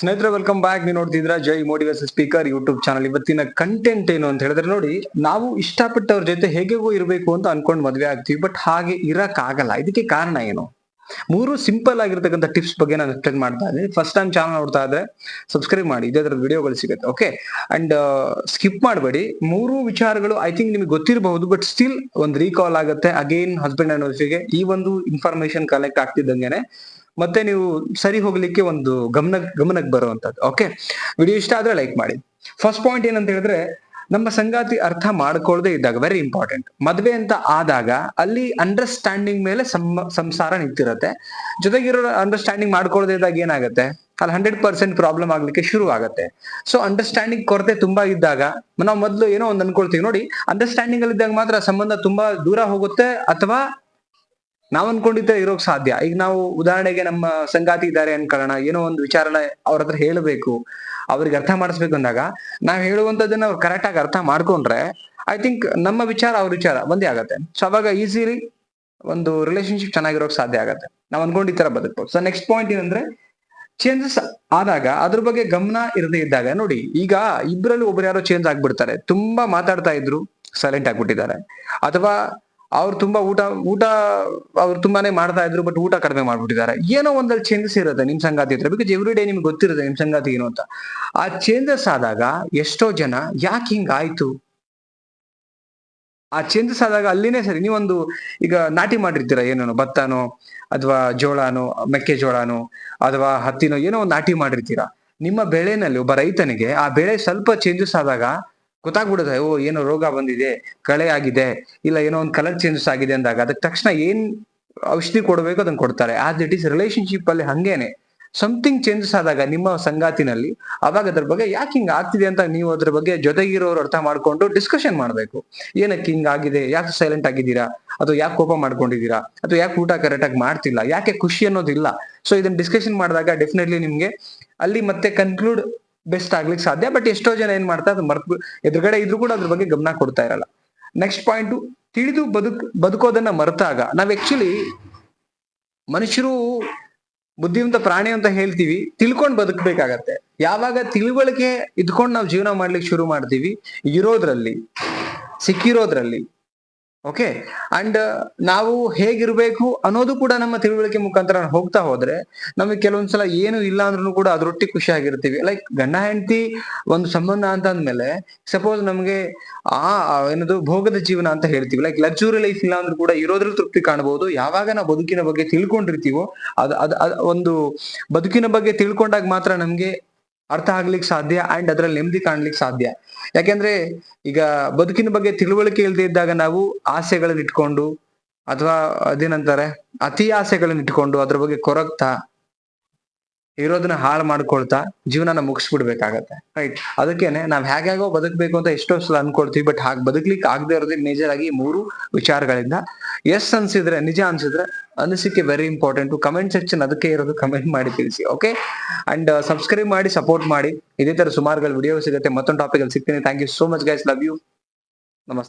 ಸ್ನೇಹಿತರೆ welcome back ನೀವು ನೋಡ್ತಿದ್ರ Jai motivation speaker YouTube channel ಇವತ್ತಿನ ಕಂಟೆಂಟ್ ಏನು ಅಂತ ಹೇಳಿದ್ರೆ ನೋಡಿ, ನಾವು ಇಷ್ಟಪಟ್ಟವ್ರ ಜೊತೆ ಹೇಗೆಗೂ ಇರಬೇಕು ಅಂತ ಅನ್ಕೊಂಡು ಮದ್ವೆ ಆಗ್ತೀವಿ ಬಟ್ ಹಾಗೆ ಇರಕ್ ಆಗಲ್ಲ ಇದಕ್ಕೆ ಕಾರಣ ಏನು? ಮೂರು ಸಿಂಪಲ್ ಆಗಿರ್ತಕ್ಕಂಥ ಟಿಪ್ಸ್ ಬಗ್ಗೆ ನಾನು ಎಕ್ಸ್ಪ್ಲೇನ್ ಮಾಡ್ತಾ ಇದ್ದೀನಿ. ಫಸ್ಟ್ ಟೈಮ್ ಚಾನಲ್ ನೋಡ್ತಾ ಇದ್ರೆ ಸಬ್ಸ್ಕ್ರೈಬ್ ಮಾಡಿ, ಇದೇ ತರದ ವಿಡಿಯೋಗಳು ಸಿಗುತ್ತೆ ಓಕೆ ಅಂಡ್ ಸ್ಕಿಪ್ ಮಾಡಬೇಡಿ. ಮೂರು ವಿಚಾರಗಳು ಐ ಥಿಂಕ್ ನಿಮಗೆ ಗೊತ್ತಿರಬಹುದು ಬಟ್ ಸ್ಟಿಲ್ ಒಂದು ರೀಕಾಲ್ ಆಗುತ್ತೆ. ಅಗೇನ್ ಹಸ್ಬೆಂಡ್ ಅಂಡ್ ವೈಫಿಗೆ ಈ ಒಂದು ಇನ್ಫಾರ್ಮೇಶನ್ ಕಲೆಕ್ಟ್ ಆಗ್ತಿದ್ದಂಗೆನೆ ಮತ್ತೆ ನೀವು ಸರಿ ಹೋಗ್ಲಿಕ್ಕೆ ಒಂದು ಗಮನ, ಗಮನಕ್ಕೆ ಬರುವಂತದ್ದು ಓಕೆ ವಿಡಿಯೋ ಇಷ್ಟ ಆದ್ರೆ ಲೈಕ್ ಮಾಡಿ. ಫಸ್ಟ್ ಪಾಯಿಂಟ್ ಏನಂತ ಹೇಳಿದ್ರೆ, ನಮ್ಮ ಸಂಗಾತಿ ಅರ್ಥ ಮಾಡ್ಕೊಳ್ಳದೆ ಇದ್ದಾಗ ವೆರಿ ಇಂಪಾರ್ಟೆಂಟ್ ಮದ್ವೆ ಅಂತ ಆದಾಗ ಅಲ್ಲಿ ಅಂಡರ್ಸ್ಟ್ಯಾಂಡಿಂಗ್ ಮೇಲೆ ಸಂಸಾರ ನಿಂತಿರುತ್ತೆ. ಜೊತೆಗಿರೋ ಅಂಡರ್ಸ್ಟ್ಯಾಂಡಿಂಗ್ ಮಾಡ್ಕೊಳ್ಳದೆ ಇದ್ದಾಗ ಏನಾಗುತ್ತೆ? ಅಲ್ಲಿ ಹಂಡ್ರೆಡ್ ಪರ್ಸೆಂಟ್ ಪ್ರಾಬ್ಲಮ್ ಆಗ್ಲಿಕ್ಕೆ ಶುರು ಆಗುತ್ತೆ. ಸೊ ಅಂಡರ್ಸ್ಟ್ಯಾಂಡಿಂಗ್ ಕೊರತೆ ತುಂಬಾ ಇದ್ದಾಗ, ನಾವು ಮೊದಲು ಏನೋ ಒಂದು ಅನ್ಕೊಳ್ತೀವಿ. ನೋಡಿ ಅಂಡರ್ಸ್ಟ್ಯಾಂಡಿಂಗ್ ಅಲ್ಲಿ ಇದ್ದಾಗ ಮಾತ್ರ ಸಂಬಂಧ ತುಂಬಾ ದೂರ ಹೋಗುತ್ತೆ ಅಥವಾ ನಾವ್ ಅನ್ಕೊಂಡಿದ್ದೆ ಇರೋಕ್ ಸಾಧ್ಯ. ಈಗ ನಾವು ಉದಾಹರಣೆಗೆ ನಮ್ಮ ಸಂಗಾತಿ ಇದ್ದಾರೆ ಅನ್ಕೊಳ್ಳೋಣ. ಏನೋ ಒಂದು ವಿಚಾರನ ಅವ್ರ ಹತ್ರ ಹೇಳಬೇಕು. ಅವ್ರಿಗೆ ಅರ್ಥ ಮಾಡಿಸ್ಬೇಕು ಅಂದಾಗ ನಾವ್ ಹೇಳುವಂತದನ್ನ ಅವ್ರು ಕರೆಕ್ಟ್ ಆಗಿ ಅರ್ಥ ಮಾಡ್ಕೊಂಡ್ರೆ ಐ ಥಿಂಕ್ ನಮ್ಮ ವಿಚಾರ ಅವ್ರ ವಿಚಾರ ಒಂದೇ ಆಗತ್ತೆ. ಸೊ ಅವಾಗ ಈಸಿಲಿ ಒಂದು ರಿಲೇಶನ್ಶಿಪ್ ಚೆನ್ನಾಗಿರೋಕ್ ಸಾಧ್ಯ ಆಗತ್ತೆ. ನಾವ್ ಅನ್ಕೊಂಡ್ ಈ ತರ ಬದುಕ್ಬೋದು. ಸೊ ನೆಕ್ಸ್ಟ್ ಪಾಯಿಂಟ್ ಏನಂದ್ರೆ ಚೇಂಜಸ್ ಆದಾಗ ಅದ್ರ ಬಗ್ಗೆ ಗಮನ ಇರದೇ ಇದ್ದಾಗ ನೋಡಿ, ಈಗ ಇಬ್ಬರಲ್ಲಿ ಒಬ್ರು ಯಾರೋ ಚೇಂಜ್ ಆಗ್ಬಿಡ್ತಾರೆ. ತುಂಬಾ ಮಾತಾಡ್ತಾ ಇದ್ರು ಸೈಲೆಂಟ್ ಆಗ್ಬಿಟ್ಟಿದ್ದಾರೆ ಅಥವಾ ಅವ್ರು ತುಂಬಾ ಊಟ ಊಟ ಅವ್ರು ತುಂಬಾನೇ ಮಾಡ್ತಾ ಇದ್ರು ಬಟ್ ಊಟ ಕಡಿಮೆ ಮಾಡ್ಬಿಟ್ಟಿದ್ದಾರೆ. ಏನೋ ಒಂದಲ್ಲಿ ಚೇಂಜಸ್ ಇರುತ್ತೆ ನಿಮ್ ಸಂಗಾತಿ ಹತ್ರ ಬಿಕಾಸ್ ಎವ್ರಿ ಡೇ ನಿಮ್ಗೆ ಗೊತ್ತಿರುತ್ತೆ ನಿಮ್ ಸಂಗಾತಿ ಏನು ಅಂತ. ಆ ಚೇಂಜಸ್ ಆದಾಗ ಎಷ್ಟೋ ಜನ ಯಾಕೆ ಹಿಂಗಾಯ್ತು ಆ ಚೇಂಜಸ್ ಆದಾಗ ಅಲ್ಲಿನೇ ಸರಿ, ನೀವೊಂದು ಈಗ ನಾಟಿ ಮಾಡಿರ್ತೀರ ಏನೋ ಭತ್ತನೋ, ಅಥವಾ ಜೋಳನೋ ಮೆಕ್ಕೆಜೋಳನೋ ಅಥವಾ ಹತ್ತಿನೋ, ಏನೋ ಒಂದು ನಾಟಿ ಮಾಡಿರ್ತೀರಾ. ನಿಮ್ಮ ಬೆಳೆನಲ್ಲಿ ಒಬ್ಬ ರೈತನಿಗೆ ಆ ಬೆಳೆ ಸ್ವಲ್ಪ ಚೇಂಜಸ್ ಆದಾಗ ಗೊತ್ತಾಗ್ಬಿಡುತ್ತೆ, ಓ, ಏನೋ ರೋಗ ಬಂದಿದೆ, ಕಳೆ ಆಗಿದೆ, ಇಲ್ಲ ಏನೋ ಒಂದು ಕಲರ್ ಚೇಂಜಸ್ ಆಗಿದೆ ಅಂದಾಗ ಅದಕ್ಕೆ ತಕ್ಷಣ ಏನ್ ಔಷಧಿ ಕೊಡಬೇಕು ಅದನ್ನ ಕೊಡ್ತಾರೆ. ಆಸ್ ಇಟ್ ಈಸ್ ರಿಲೇಶನ್ಶಿಪ್ ಅಲ್ಲಿ ಹಂಗೇನೆ. ಸಮಥಿಂಗ್ ಚೇಂಜಸ್ ಆದಾಗ ನಿಮ್ಮ ಸಂಗಾತಿನಲ್ಲಿ ಅವಾಗ ಅದ್ರ ಬಗ್ಗೆ ಯಾಕೆ ಹಿಂಗ ಆಗ್ತಿದೆ ಅಂತ ನೀವು ಅದ್ರ ಬಗ್ಗೆ ಜೊತೆಗಿರೋರು ಅರ್ಥ ಮಾಡ್ಕೊಂಡು ಡಿಸ್ಕಷನ್ ಮಾಡ್ಬೇಕು. ಏನಕ್ಕೆ ಹಿಂಗ್ ಆಗಿದೆ, ಯಾಕೆ ಸೈಲೆಂಟ್ ಆಗಿದ್ದೀರಾ, ಅಥವಾ ಯಾಕೆ ಕೋಪ ಮಾಡ್ಕೊಂಡಿದ್ದೀರಾ, ಅಥವಾ ಯಾಕೆ ಊಟ ಕರೆಕ್ಟ್ ಆಗಿ ಮಾಡ್ತಿಲ್ಲ, ಯಾಕೆ ಖುಷಿ ಅನ್ನೋದಿಲ್ಲ. ಸೊ ಇದನ್ನ ಡಿಸ್ಕಷನ್ ಮಾಡಿದಾಗ ಡೆಫಿನೆಟ್ಲಿ ನಿಮ್ಗೆ ಅಲ್ಲಿ ಮತ್ತೆ ಕನ್ಕ್ಲೂಡ್ ಬೆಸ್ಟ್ ಆಗ್ಲಿಕ್ಕೆ ಸಾಧ್ಯ ಬಟ್ ಎಷ್ಟೋ ಜನ ಏನ್ ಮಾಡ್ತಾರೆ ಅದು ಮರ್ತ್ ಎದುರುಗಡೆ ಇದ್ರು ಕೂಡ ಅದ್ರ ಬಗ್ಗೆ ಗಮನ ಕೊಡ್ತಾ ಇರಲ್ಲ. ನೆಕ್ಸ್ಟ್ ಪಾಯಿಂಟ್ ತಿಳಿದು ಬದುಕ್, ಬದುಕೋದನ್ನ ಮರೆತಾಗ, ನಾವ್ ಆಕ್ಚುಲಿ ಮನುಷ್ಯರು ಬುದ್ಧಿವಂತ ಪ್ರಾಣಿ ಅಂತ ಹೇಳ್ತೀವಿ, ತಿಳ್ಕೊಂಡ್ ಬದುಕ್ಬೇಕಾಗತ್ತೆ. ಯಾವಾಗ ತಿಳುವಳಿಕೆ ಇದ್ಕೊಂಡು ನಾವು ಜೀವನ ಮಾಡ್ಲಿಕ್ಕೆ ಶುರು ಮಾಡ್ತೀವಿ, ಇರೋದ್ರಲ್ಲಿ, ಸಿಕ್ಕಿರೋದ್ರಲ್ಲಿ ಓಕೆ ಅಂಡ್ ನಾವು ಹೇಗಿರ್ಬೇಕು ಅನ್ನೋದು ಕೂಡ ನಮ್ಮ ತಿಳುವಳಿಕೆ ಮುಖಾಂತರ ಹೋಗ್ತಾ ಹೋದ್ರೆ ನಮಗೆ ಕೆಲವೊಂದ್ಸಲ ಏನು ಇಲ್ಲ ಅಂದ್ರೂ ಕೂಡ ಅದರೊಟ್ಟಿ ಖುಷಿ ಆಗಿರ್ತೀವಿ ಲೈಕ್ ಗಂಡ, ಹೆಂಡತಿ ಒಂದು ಸಂಬಂಧ ಅಂತ ಅಂದ್ಮೇಲೆ ಸಪೋಸ್ ನಮ್ಗೆ, ಆ ಏನದು ಭೋಗದ ಜೀವನ ಅಂತ ಹೇಳ್ತೀವಿ. ಲೈಕ್ ಲಕ್ಸುರಿ ಲೈಫ್ ಇಲ್ಲ ಅಂದ್ರೂ ಕೂಡ ಇರೋದ್ರಲ್ಲಿ ತೃಪ್ತಿ ಕಾಣಬಹುದು ಯಾವಾಗ ನಾವು ಬದುಕಿನ ಬಗ್ಗೆ ತಿಳ್ಕೊಂಡಿರ್ತೀವೋ ಅದ್ ಅದ್ ಒಂದು ಬದುಕಿನ ಬಗ್ಗೆ ತಿಳ್ಕೊಂಡಾಗ ಮಾತ್ರ ನಮ್ಗೆ ಅರ್ಥ ಆಗ್ಲಿಕ್ಕೆ ಸಾಧ್ಯ ಅಂಡ್ ಅದರಲ್ಲಿ ನೆಮ್ಮದಿ ಕಾಣ್ಲಿಕ್ಕೆ ಸಾಧ್ಯ. ಯಾಕೆಂದ್ರೆ ಈಗ ಬದುಕಿನ ಬಗ್ಗೆ ತಿಳುವಳಿಕೆ ಇಲ್ಲದೆ ಇದ್ದಾಗ ನಾವು ಆಸೆಗಳನ್ನ ಇಟ್ಕೊಂಡು ಅಥವಾ ಅದೇನಂತಾರೆ ಅತಿ ಆಸೆಗಳನ್ನ ಇಟ್ಕೊಂಡು ಅದ್ರ ಬಗ್ಗೆ ಕೊರಗ್ತಾ ಇರೋದನ್ನ ಹಾಳು ಮಾಡ್ಕೊಳ್ತಾ ಜೀವನನ ಮುಗಿಸ್ಬಿಡ್ಬೇಕಾಗತ್ತೆ. ರೈಟ್ ಅದಕ್ಕೇನೆ ನಾವ್ ಹೇಗ್ಯಾಗೋ ಬದುಕಬೇಕು ಅಂತ ಎಷ್ಟೋ ಸಲ ಅನ್ಕೊಳ್ತೀವಿ ಬಟ್ ಹಾಗೆ ಬದುಕ್ಲಿಕ್ಕೆ ಆಗದೆ ಇರೋದೇ ಮೇಜರ್ ಆಗಿ ಮೂರು ವಿಚಾರಗಳಿಂದ. ಎಸ್ ಅನ್ಸಿದ್ರೆ, ನಿಜ ಅನ್ಸಿದ್ರೆ, ಅನಿಸಿಕೆ ವೆರಿ ಇಂಪಾರ್ಟೆಂಟ್ ಕಮೆಂಟ್ ಸೆಕ್ಷನ್ ಅದಕ್ಕೆ ಇರೋದು ಕಮೆಂಟ್ ಮಾಡಿ ತಿಳಿಸಿ ಓಕೆ ಅಂಡ್ ಸಬ್ಸ್ಕ್ರೈಬ್ ಮಾಡಿ ಸಪೋರ್ಟ್ ಮಾಡಿ. ಇದೇ ತರ ಸುಮಾರುಗಳು ವಿಡಿಯೋ ಸಿಗುತ್ತೆ. ಮತ್ತೊಂದು ಟಾಪಿಕ್ ಅಲ್ಲಿ ಸಿಗ್ತೀನಿ. Thank you so much guys love you namaste.